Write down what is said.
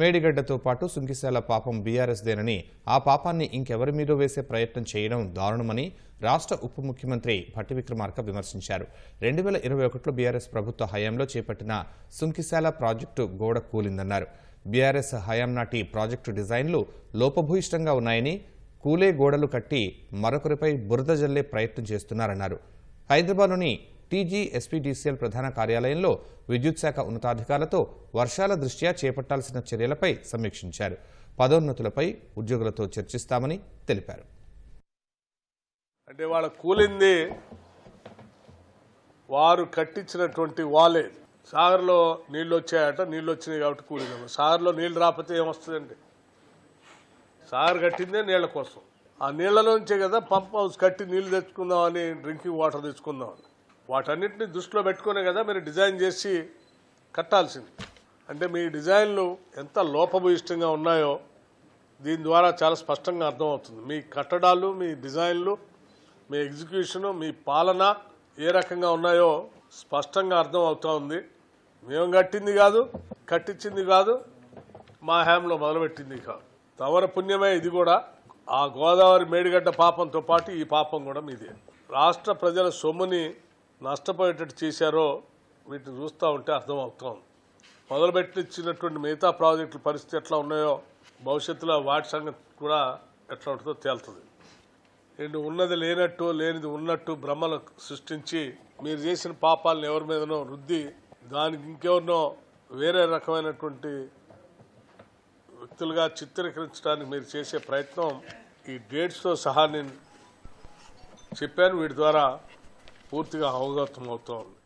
మేడిగడ్డతో పాటు సుంకిశాల పాపం బీఆర్ఎస్దేనని ఆ పాపాన్ని ఇంకెవరి మీద వేసే ప్రయత్నం చేయడం దారుణమని రాష్ట్ర ఉప ముఖ్యమంత్రి భట్టి విక్రమార్క విమర్శించారు. రెండు వేల ఇరవై ఒకటిలో బీఆర్ఎస్ ప్రభుత్వ హయాంలో చేపట్టిన సుంకిశాల ప్రాజెక్టు గోడ కూలిందన్నారు. బీఆర్ఎస్ హయాం నాటి ప్రాజెక్టు డిజైన్లు లోపభూయిష్టంగా ఉన్నాయని కూలే గోడలు కట్టి మరొకరిపై బురద జల్లే ప్రయత్నం చేస్తున్నారన్నారు. హైదరాబాద్లోని టీజీ ఎస్పీడీసీఎల్ ప్రధాన కార్యాలయంలో విద్యుత్ శాఖ ఉన్నతాధికారులతో వర్షాల దృష్ట్యా చేపట్టాల్సిన చర్యలపై సమీక్షించారు. పదోన్నతులపై ఉద్యోగులతో చర్చిస్తామని తెలిపారు. అంటే వాళ్ళ కూలింది వారు కట్టించినటువంటి వాలే సాగర్లో నీళ్ళు వచ్చాయట నీళ్ళు వచ్చినాయి కాబట్టి కూలిందమ్మ సాగర్లో నీళ్ళు రాకపోతే ఏమొస్తుందండి? సాగర్ కట్టిందే నీళ్ళ కోసం. ఆ నీళ్ళలోంచే కదా పంప్ హౌస్ కట్టి నీళ్ళు తెచ్చుకుందామని డ్రింకింగ్ వాటర్ తెచ్చుకుందామని. వాటన్నిటిని దృష్టిలో పెట్టుకునే కదా మీరు డిజైన్ చేసి కట్టాల్సింది. అంటే మీ డిజైన్లు ఎంత లోపభూయిష్టంగా ఉన్నాయో దీని ద్వారా చాలా స్పష్టంగా అర్థమవుతుంది. మీ కట్టడాలు మీ డిజైన్లు మీ ఎగ్జిక్యూషను మీ పాలన ఏ రకంగా ఉన్నాయో స్పష్టంగా అర్థం అవుతూ ఉంది. మేము కట్టింది కాదు కట్టించింది కాదు మా హ్యాంలో మొదలుపెట్టింది కాదు. తవర పుణ్యమే ఇది కూడా. ఆ గోదావరి మేడిగడ్డ పాపంతో పాటు ఈ పాపం కూడా మీదే. రాష్ట్ర ప్రజల సొమ్ముని నష్టపోయేటట్టు చేశారో వీటిని చూస్తూ ఉంటే అర్థం ఉంది. మొదలుపెట్టించినటువంటి మిగతా ప్రాజెక్టుల పరిస్థితి ఎట్లా ఉన్నాయో భవిష్యత్తులో వాటి సంగతి కూడా ఎట్లా ఉంటుందో తేలుతుంది. ఏంటి ఉన్నది లేనట్టు లేనిది ఉన్నట్టు భ్రమలు సృష్టించి మీరు చేసిన పాపాలను ఎవరి మీదనో రుద్ది దానికి ఇంకెవరినో వేరే రకమైనటువంటి వ్యక్తులుగా చిత్రీకరించడానికి మీరు చేసే ప్రయత్నం ఈ డేట్స్తో సహా నేను చెప్పాను. వీటి ద్వారా పూర్తిగా అవగతం ఉంది.